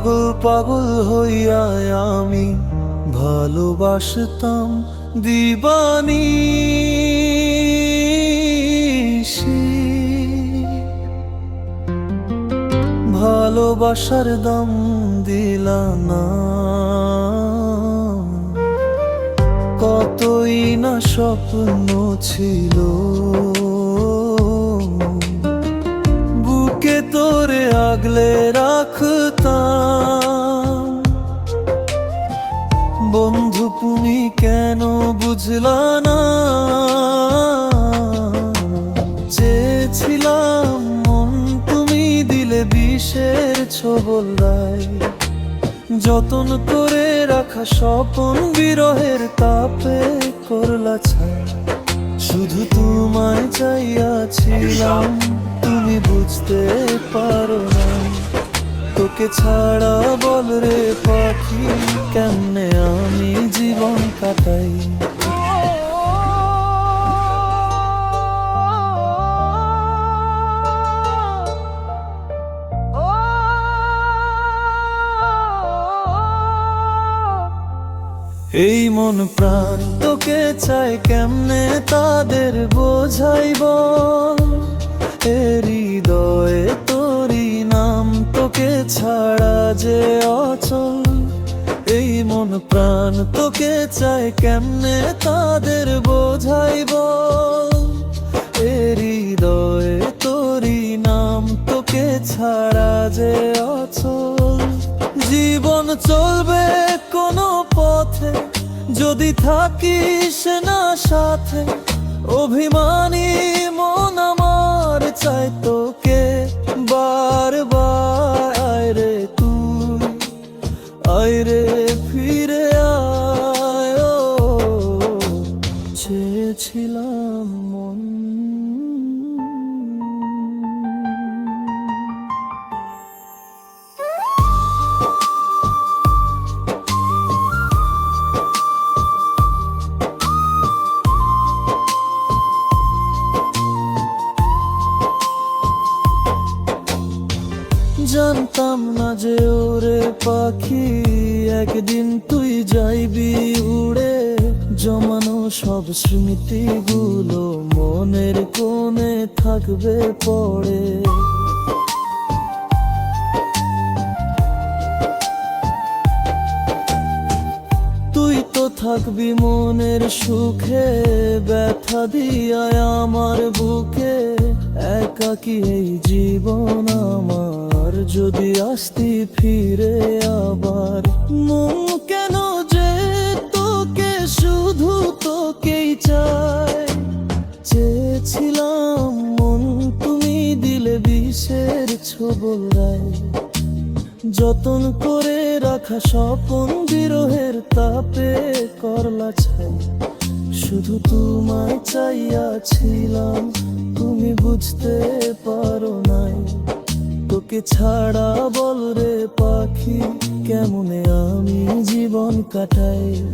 পাগল পাগল হইয়া আমি ভালোবাসতাম দিবানি ভালোবাসার দাম দিলা না। কতই না স্বপ্ন ছিল। বুকে তোরে আগলে রাখতাম কেন বুঝলা না? চেয়েছিলাম মন তুমি দিলে বিষের ছবল রায় যতন করে রাখা স্বপন বিরহের তাপে করলা ছাই। শুধু তোমায় চাইয়াছিলাম, তুমি বুঝতে পারো না তোকে ছাড়া বল রে পাখি কেমনে এই মন প্রাণ তোকে চাই কেমনে তাদের বোঝাইব হৃদয়ে তোরি নাম তোকে ছাড়া যে অচল। এই মন প্রাণ তোকে চাই কেমনে তাদের বোঝাইব হৃদয়ে তোরি নাম তোকে ছাড়া যে অচল। জীবন চলবে কোনো পথে যদি থাকিস না সাথে, অভিমানী মন আমার চাই তোকে বারবার। আয় রে তুই, আয় রে জানতাম না যে ওরে পাখি। একদিন তুই যাইবি উড়ে। জমানো সব স্মৃতিগুলো মনের কোণে থাকবে পড়ে। থাকবি মনের সুখে, ব্যথা দিয়ায় আমার বুকে। একাকি এই জীবন আমার, যদি আসতি ফিরে আবার। মন কেন যে তোকে শুধু তোকেই চায়? চেয়েছিলাম মন তুমি দিলে বিষের ছবল রায়। যতন করে রাখা স্বপন বিরহের তাপে করলা ছাই। শুধু তোমায় চাইয়াছিলাম তুমি বুঝতে পারো নাই। তোকে ছাড়া বল রে পাখি, কেমনে আমি জীবন কাটাই?